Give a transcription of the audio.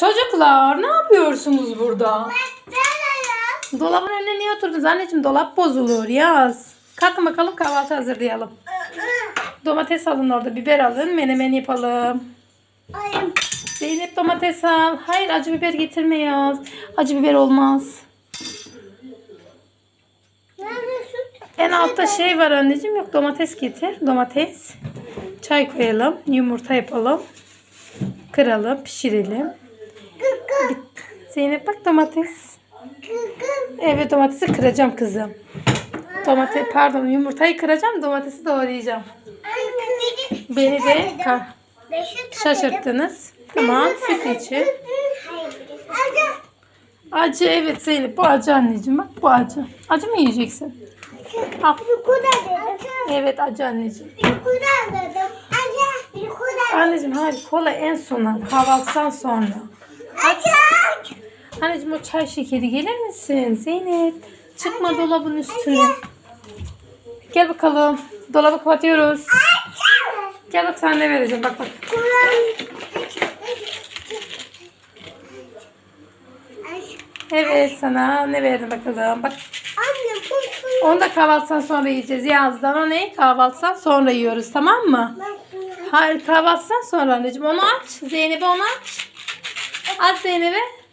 Çocuklar ne yapıyorsunuz burada? Dolabın önüne niye oturdunuz? Anneciğim dolap bozulur yaz. Kalkın bakalım kahvaltı hazırlayalım. Domates alın orada biber alın menemen yapalım. Zeynep domates al. Hayır acı biber getirme yaz. Acı biber olmaz. En altta şey var anneciğim yok domates getir. Domates. Çay koyalım. Yumurta yapalım. Kıralım pişirelim. Zeynep bak domates. Evet domatesi kıracağım kızım. Domates pardon yumurtayı kıracağım domatesi doğrayacağım. Beni de şaşırttınız. Tamam süt için. Acı evet Zeynep bu acı anneciğim bak bu acı. Acı mı yiyeceksin? Al. Evet acı anneciğim. Anneciğim hayır kola en sona kahvaltıdan sonra. Anneciğim o çay şekeri gelir misin Zeynep? Çıkma dolabın üstüne. Gel bakalım. Dolabı kapatıyoruz. Gel bak sana ne vereceğim bak bak. Evet sana ne verdim bakalım. Bak onu da kahvaltıdan sonra yiyeceğiz. Yazdan o ne? Kahvaltıdan sonra yiyoruz tamam mı? Hayır kahvaltıdan sonra anneciğim onu aç. Zeynep'e onu aç. Aç Zeynep'e.